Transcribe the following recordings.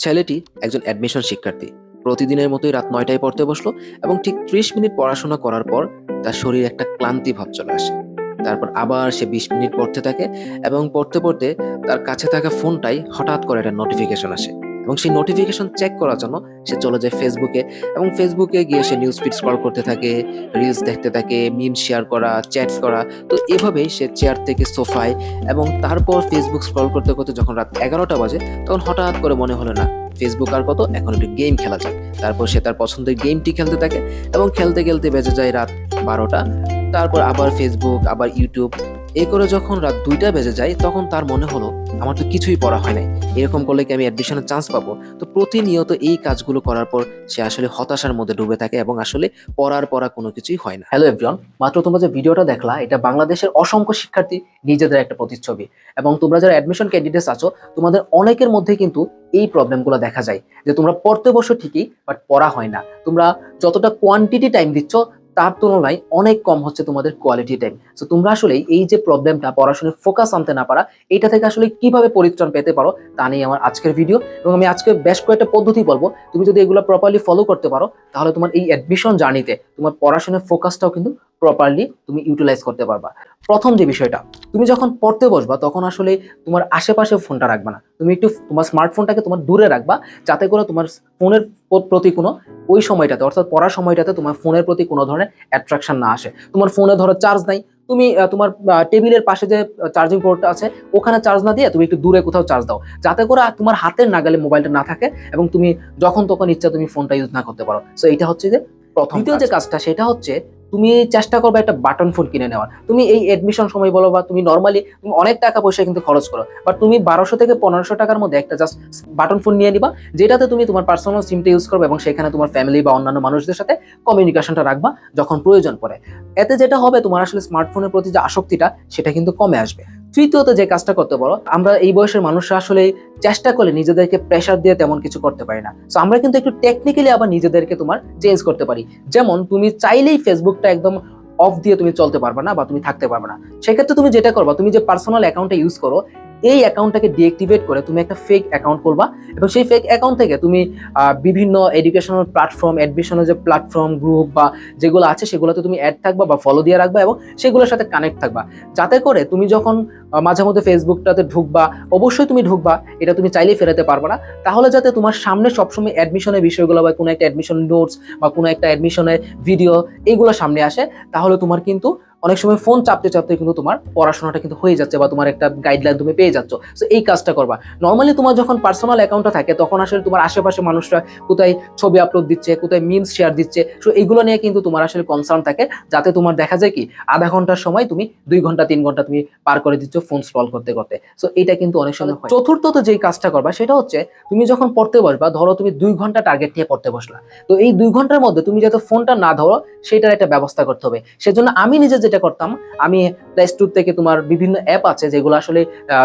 ছেলেটি একজন অ্যাডমিশন শিক্ষার্থী। প্রতিদিনের মতোই রাত নয়টায় পড়তে বসল এবং ঠিক ত্রিশ মিনিট পড়াশোনা করার পর তার শরীরে একটা ক্লান্তি ভাব চলে আসে। তারপর আবার সে বিশ মিনিট পড়তে থাকে এবং পড়তে পড়তে তার কাছে থাকা ফোনটাই হঠাৎ করে একটা নোটিফিকেশন আসে। এবং সেই নোটিফিকেশন চেক করার জন্য সে চলে যায় ফেসবুকে এবং ফেসবুকে গিয়ে সে নিউজ ফিড স্ক্রল করতে থাকে রিলস দেখতে থাকে মিম শেয়ার করা চ্যাটস করা। তো এভাবেই সে চেয়ার থেকে সোফায় এবং তারপর ফেসবুক স্ক্রল করতে করতে যখন রাত এগারোটা বাজে, তখন হঠাৎ করে মনে হলো, না ফেসবুক আর কত, এখন একটু গেম খেলা যাক। তারপর সে তার পছন্দের গেমটি খেলতে থাকে এবং খেলতে খেলতে বেজে যায় রাত বারোটা। তারপর আবার ফেসবুক আবার ইউটিউব এ করে যখন রাত দুইটা বেজে যায়, তখন তার মনে হলো, আমার তো কিছুই পড়া হয় নাই। এরকম করলে কি আমি অ্যাডমিশনের চান্স পাবো? তো প্রতিনিয়ত এই কাজগুলো করার পর সে আসলে হতাশার মধ্যে ডুবে থাকে এবং আসলে পড়ার পড়া কোনো কিছুই হয় না। হ্যালো এভরিওয়ান মাত্র তোমরা যে ভিডিওটা দেখলা, এটা বাংলাদেশের অসংখ্য শিক্ষার্থী নিজেদের একটা প্রতিচ্ছবি। এবং তোমরা যারা অ্যাডমিশন ক্যান্ডিডেটস আছো, তোমাদের অনেকের মধ্যে কিন্তু এই প্রবলেমগুলো দেখা যায়, যে তোমরা পড়তে বসো ঠিকই বাট পড়া হয় না। তোমরা যতটা কোয়ান্টিটি টাইম দিচ্ছ তার তুলনায় অনেক কম হচ্ছে তোমাদের কোয়ালিটি টাইম সো তোমরা আসলে এই যে প্রবলেমটা পড়াশোনায় ফোকাস আনতে না পারা, এটা থেকে আসলে কীভাবে পরিত্রাণ পেতে পারো, তা নিয়ে আমার আজকের ভিডিও এবং আমি আজকে বেশ কয়েকটা পদ্ধতি বলব। তুমি যদি এগুলো প্রপারলি ফলো করতে পারো, তাহলে তোমার এই অ্যাডমিশন জার্নিতে তোমার পড়াশোনার ফোকাসটাও কিন্তু প্রপারলি তুমি ইউটিলাইজ করতে পারবা। প্রথম যে বিষয়টা তুমি যখন পড়তে বসবা তখন আসলে তোমার আশেপাশে ফোনটা রাখবা না। তুমি একটু তোমার স্মার্টফোনটাকে তোমার দূরে রাখবা যাতে করে তোমার ফোনের প্রতি কোনো ওই সময়টাতে অর্থাৎ পড়ার সময়টাতে তোমার ফোনের প্রতি কোনো ধরনের অ্যাট্রাকশন না আসে। তোমার ফোনে ধরো চার্জ নাই তুমি তোমার টেবিলের পাশে যে চার্জিং পোর্টটা আছে ওখানে চার্জ না দিয়ে তুমি একটু দূরে কোথাও চার্জ দাও। যাতে করে তোমার হাতের নাগালে মোবাইলটা না থাকে এবং তুমি যখন তখন ইচ্ছা তুমি ফোনটা ইউজ না করতে পারো। সো এটা হচ্ছে যে প্রথম দ্বিতীয় যে কাজটা সেটা হচ্ছে তুমি চেষ্টা করবে একটা বাটন ফোন কিনে নেওয়ার। তুমি এই এডমিশন সময় বলো বা তুমি নর্মালি তুমি অনেক টাকা পয়সা কিন্তু খরচ করো বা তুমি বারোশো থেকে পনেরোশো টাকার মধ্যে একটা জাস্ট বাটন ফোন নিয়ে নিবা, যেটাতে তুমি তোমার পার্সোনাল সিমটা ইউজ করবে এবং সেখানে তোমার ফ্যামিলি বা অন্যান্য মানুষদের সাথে কমিউনিকেশনটা রাখবা যখন প্রয়োজন পড়ে। এতে যেটা হবে তোমার আসলে স্মার্টফোনের প্রতি যে আসক্তিটা, সেটা কিন্তু কমে আসবে। তৃতীয়ত যে কাজটা করতে পারো, আমরা এই বয়সের মানুষরা আসলে চেষ্টা করলে নিজেদেরকে প্রেশার দিয়ে তেমন কিছু করতে পারি না। সো আমরা কিন্তু একটু টেকনিক্যালি আবার নিজেদেরকে তোমার চেঞ্জ করতে পারি। যেমন, তুমি চাইলেই ফেসবুকটা একদম অফ দিয়ে তুমি চলতে পারবে না বা তুমি থাকতে পারবে না। সেক্ষেত্রে তুমি যেটা করবা, তুমি যে পার্সোনাল অ্যাকাউন্টটা ইউজ করো এই অ্যাকাউন্টটাকে ডিঅ্যাক্টিভেট করে তুমি একটা ফেক অ্যাকাউন্ট করবা এবং সেই ফেক অ্যাকাউন্ট থেকে তুমি বিভিন্ন এডুকেশনাল প্ল্যাটফর্ম অ্যাডমিশনের যে প্ল্যাটফর্ম গ্রুপ বা যেগুলো আছে সেগুলোতে তুমি অ্যাড থাকবা বা ফলো দিয়ে রাখবা এবং সেগুলোর সাথে কানেক্ট থাকবা। যাতে করে তুমি যখন মাঝে মধ্যে ফেসবুকটাতে ঢুকবা, অবশ্যই তুমি ঢুকবা, এটা তুমি চাইলেই ফেরাতে পারবে না। তাহলে যাতে তোমার সামনে সবসময় অ্যাডমিশনের বিষয়গুলো বা কোনো একটা অ্যাডমিশন নোটস বা কোনো একটা অ্যাডমিশনের ভিডিও এইগুলো সামনে আসে, তাহলে তোমার কিন্তু অনেক সময় ফোন চাপতে চাপতে কিন্তু তোমার পড়াশোনাটা কিন্তু হয়ে যাচ্ছে বা তোমার একটা গাইডলাইন তুমি পেয়ে যাচ্ছ। সো এই কাজটা করবা। নর্মালি তোমার যখন পার্সোনাল অ্যাকাউন্টটা থাকে, তখন আসলে তোমার আশেপাশে মানুষরা কোথায় ছবি আপলোড দিচ্ছে, কোথায় মিমস শেয়ার দিচ্ছে সো এগুলো নিয়ে কিন্তু তোমার আসলে কনসার্ন থাকে। যাতে তোমার দেখা যায় কি, আধা ঘণ্টার সময় তুমি দুই ঘণ্টা, তিন ঘণ্টা তুমি পার করে দিচ্ছ ফোন স্ক্রল করতে করতে। সো এটা কিন্তু অনেক সময় হয়। চতুর্থত যেই কাজটা করবা, সেটা হচ্ছে তুমি যখন পড়তে বসবা, ধরো তুমি দুই ঘণ্টা টার্গেট নিয়ে পড়তে বসলা। তো এই দুই ঘণ্টার মধ্যে তুমি যাতে ফোনটা না ধরো, সেটার একটা ব্যবস্থা করতে হবে। সেজন্য আমি নিজে যেটা করতাম, আমি প্লে স্টোর থেকে তোমার বিভিন্ন অ্যাপ আছে যেগুলো আসলে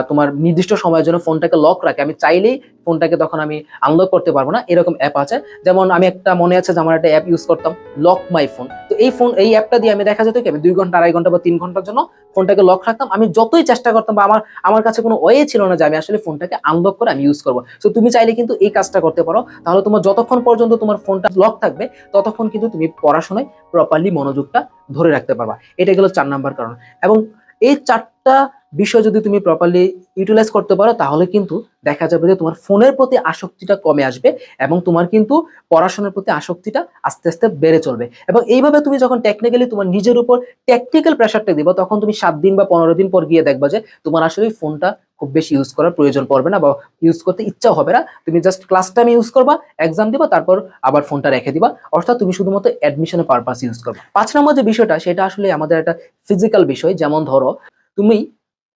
তোমার নির্দিষ্ট সময়ের জন্য ফোনটাকে লক রাখে। আমি চাইলেই ফোনটাকে তখন আমি আনলক করতে পারব না, এরকম অ্যাপ আছে। যেমন আমি একটা মনে আছে যে, আমার একটা অ্যাপ ইউজ করতাম লক মাই ফোন এই ফোন এই অ্যাপটা দিয়ে আমি দেখা যেত কি আমি দুই ঘণ্টা, আড়াই ঘণ্টা বা তিন ঘণ্টার জন্য ফোনটাকে লক রাখতাম। আমি যতই চেষ্টা করতাম বা আমার আমার কাছে কোনো ওয়ে ছিল না যে আমি আসলে ফোনটাকে আনলক করে আমি ইউজ করব। সো তুমি চাইলে কিন্তু এই কাজটা করতে পারো। তাহলে তোমার যতক্ষণ পর্যন্ত তোমার ফোনটা লক থাকবে, ততক্ষণ কিন্তু তুমি পড়াশোনায় প্রপারলি মনোযোগটা ধরে রাখতে পারবা। এটা গেল চার নাম্বার কারণ। এবং এই চারটা বিষয় যদি তুমি প্রপারলি ইউটিলাইজ করতে পারো, তাহলে কিন্তু দেখা যাবে যে তোমার ফোনের প্রতি আসক্তিটা কমে আসবে এবং তোমার কিন্তু পড়াশোনার প্রতি আসক্তিটা আস্তে আস্তে বেড়ে চলবে। এবং এইভাবে তুমি যখন টেকনিক্যালি তোমার নিজের উপর টেকনিক্যাল প্রেশারটা দিবা, তখন তুমি সাত দিন বা পনেরো দিন পর গিয়ে দেখবা যে তোমার আসলে ফোনটা খুব বেশি ইউজ করার প্রয়োজন পড়বে না বা ইউজ করতে ইচ্ছা হবে না। তুমি জাস্ট ক্লাস টাইম ইউজ করবা এক্সাম দিবা, তারপর আবার ফোনটা রেখে দিবা। অর্থাৎ তুমি শুধুমাত্র অ্যাডমিশনের পারপাস ইউজ করবে। পাঁচ নম্বর যে বিষয়টা, সেটা আসলে আমাদের একটা ফিজিক্যাল বিষয়। যেমন ধরো, তুমি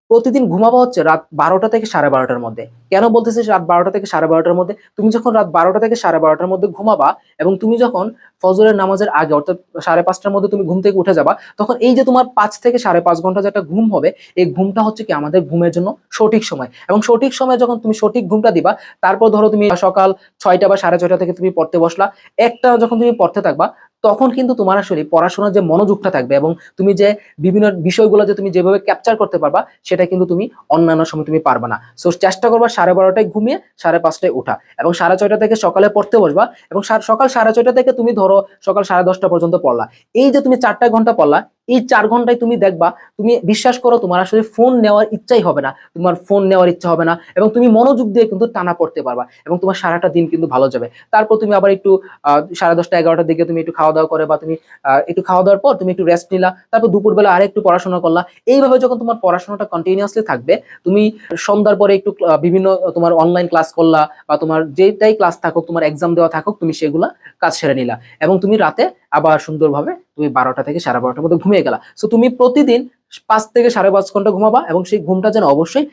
প্রতিদিন ঘুমাবো হচ্ছে রাত বারোটা থেকে সাড়ে বারোটার মধ্যে। কেন বলতেছিস রাত বারোটা থেকে সাড়ে বারোটার মধ্যে? তুমি যখন রাত বারোটা থেকে সাড়ে বারোটার মধ্যে ঘুমাবা এবং তুমি যখন ফজরের নামাজের আগে অর্থাৎ সাড়ে পাঁচটার মধ্যে তুমি ঘুম থেকে উঠে যাবা, তখন এই যে তোমার পাঁচ থেকে সাড়ে পাঁচ ঘণ্টা যেটা ঘুম হবে, এই ঘুমটা হচ্ছে কি আমাদের ঘুমের জন্য সঠিক সময়। এবং সঠিক সময় যখন তুমি সঠিক ঘুমটা দিবা, তারপর ধরো তুমি সকাল ছয়টা বা সাড়ে ছয়টা থেকে তুমি পড়তে বসলা, একটা যখন তুমি পড়তে থাকবা তখন কিন্তু তোমার আসলে পড়াশোনার যে মনোযোগটা থাকবে এবং তুমি যে বিভিন্ন বিষয়গুলো যে তুমি যেভাবে ক্যাপচার করতে পারবা, সেটা কিন্তু তুমি অন্যান্য সময় তুমি পারবে না। সো চেষ্টা করবা সাড়ে বারোটায় ঘুমিয়ে সাড়ে পাঁচটায় ওঠা এবং সাড়ে ছয়টা থেকে সকালে পড়তে বসবা এবং সকাল সাড়ে ছয়টা থেকে তুমি ধরো সকাল সাড়ে দশটা পর্যন্ত পড়লা। এই যে তুমি চারটা ঘণ্টা পড়লা এই চার ঘন্টায় তুমি দেখবা, তুমি বিশ্বাস করো তোমার আসলে ফোন নেওয়ার ইচ্ছাই হবে না। তোমার ফোন নেওয়ার ইচ্ছা হবে না এবং তুমি মনোযোগ দিয়ে কিন্তু টানা পড়তে পারবা এবং তোমার সারাটা দিন কিন্তু ভালো যাবে। তারপর তুমি আবার একটু সাড়ে দশটা, এগারোটার দিকে তুমি একটু খাওয়া দাওয়া করে বা তুমি একটু খাওয়া দাওয়ার পর তুমি একটু রেস্ট নিলা, তারপর দুপুরবেলা আর একটু পড়াশোনা করলা। এইভাবে যখন তোমার পড়াশোনাটা কন্টিনিউয়াসলি থাকবে, তুমি সন্ধ্যার পরে একটু বিভিন্ন তোমার অনলাইন ক্লাস করলা বা তোমার যেটাই ক্লাস থাকুক, তোমার এক্সাম দেওয়া থাকুক, তুমি সেগুলা কাজ সেরে নিলা। এবং তুমি রাতে আবার সুন্দরভাবে তুমি বারোটা থেকে সাড়ে বারোটার মধ্যে ঘুমিয়ে গেলা। সো তুমি প্রতিদিন পাঁচ থেকে সাড়ে পাঁচ ঘণ্টা ঘুমাবা এবং সেই ঘুমটা যেন অবশ্যই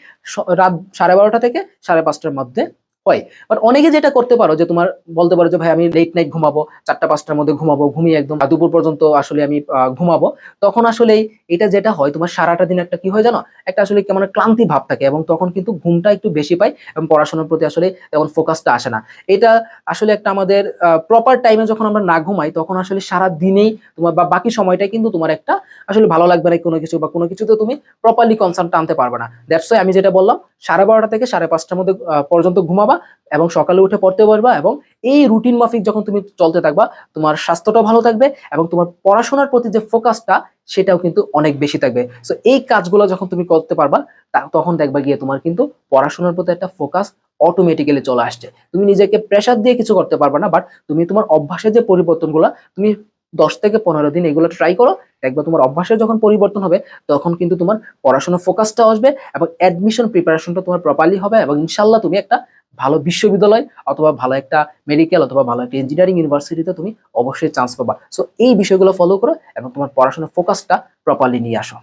রাত সাড়ে বারোটা থেকে সাড়ে পাঁচটার মধ্যে হয়। বাট অনেকে যেটা করতে পারো, যে তোমার বলতে পারো যে, ভাই, আমি লেট নাইট ঘুমাবো, চারটা, পাঁচটার মধ্যে ঘুমাবো, ঘুমিয়ে একদম দুপুর পর্যন্ত আসলে আমি ঘুমাবো। তখন আসলে এটা যেটা হয়, তোমার সারাটা দিন একটা কি হয় জানো? একটা আসলে কেমন ক্লান্তি ভাব থাকে এবং তখন কিন্তু ঘুমটা একটু বেশি পাই এবং পড়াশোনার প্রতি আসলে তেমন ফোকাসটা আসে না। এটা আসলে একটা আমাদের প্রপার টাইমে যখন আমরা না ঘুমাই, তখন আসলে সারা দিনেই তোমার বা বাকি সময়টা কিন্তু তোমার একটা আসলে ভালো লাগবে না কোনো কিছু বা কোনো কিছুতে তুমি প্রপারলি কনসার্নটা আনতে পারবে না। দ্যাটস আমি যেটা বললাম, সাড়ে বারোটা থেকে সাড়ে পাঁচটার মধ্যে পর্যন্ত ঘুমাবা এবং সকালে উঠে পড়তে পারবা এবং এই রুটিন মাফিক যখন তুমি চলতে থাকবা, তোমার স্বাস্থ্যটা ভালো থাকবে এবং তোমার পড়াশোনার প্রতি যে ফোকাসটা, সেটাও কিন্তু অনেক বেশি থাকবে। সো এই কাজগুলো যখন তুমি করতে পারবা তখন দেখবা গিয়ে তোমার কিন্তু পড়াশোনার প্রতি একটা ফোকাস অটোমেটিক্যালি চলে আসছে। তুমি নিজেকে প্রেশার দিয়ে কিছু করতে পারবা না বাট তুমি তোমার অভ্যাসের যে পরিবর্তনগুলো, তুমি দশ থেকে পনেরো দিন এগুলো ট্রাই করো, দেখবা তোমার অভ্যাসের যখন পরিবর্তন হবে, তখন কিন্তু তোমার পড়াশোনার ফোকাসটা আসবে এবং অ্যাডমিশন প্রিপারেশনটা তোমার প্রপারলি হবে এবং ইনশাল্লাহ তুমি একটা ভালো বিশ্ববিদ্যালয় অথবা ভালো একটা মেডিকেল অথবা ভালো একটা ইঞ্জিনিয়ারিং ইউনিভার্সিটিতে তুমি অবশ্যই চান্স পাবা। সো এই বিষয়গুলো ফলো করো এবং তোমার পড়াশোনার ফোকাসটা প্রপারলি নিয়ে আসো।